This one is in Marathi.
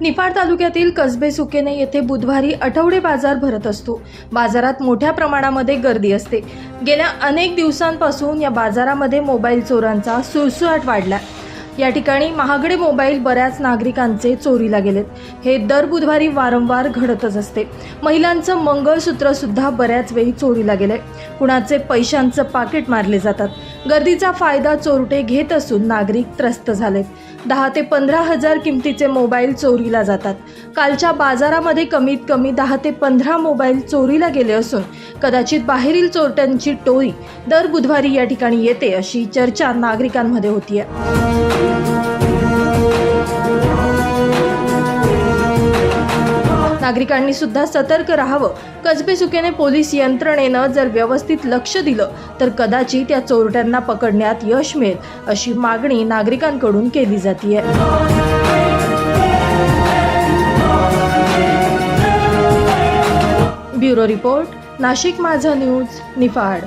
निफाड तालुक्यातील कसबे सुकेने येथे बुधवारी आठवडे बाजार भरत असतो. बाजारात मोठ्या प्रमाणामध्ये गर्दी असते. गेल्या अनेक दिवसांपासून या बाजारामध्ये मोबाईल चोरांचा सुळसुळाट वाढला या ठिकाणी महागडे मोबाईल बऱ्याच नागरिकांचे चोरीला गेलेत. हे दर बुधवारी वारंवार घडतच असते. महिलांचं मंगळसूत्र सुद्धा बऱ्याच वेळी चोरीला गेले कुणाचे पैशांचं पाकिट मारले जातात. गर्दीचा फायदा चोरटे घेत असून नागरिक त्रस्त झालेत. दहा ते पंधरा हजार किमतीचे मोबाईल चोरीला जातात. कालच्या बाजारामध्ये कमीत कमी दहा ते पंधरा मोबाईल चोरीला गेले असून कदाचित बाहेरील चोरट्यांची टोळी दर बुधवारी या ठिकाणी येते अशी चर्चा नागरिकांमध्ये होतीये. नागरिकांनी सुद्धा सतर्क राहावं. कसबे सुकेने पोलीस यंत्रणेनं जर व्यवस्थित लक्ष दिलं तर कदाचित या चोरट्यांना पकडण्यात यश मिळेल अशी मागणी नागरिकांकडून केली जाते ब्युरो रिपोर्ट नाशिक माझा न्यूज निफाड.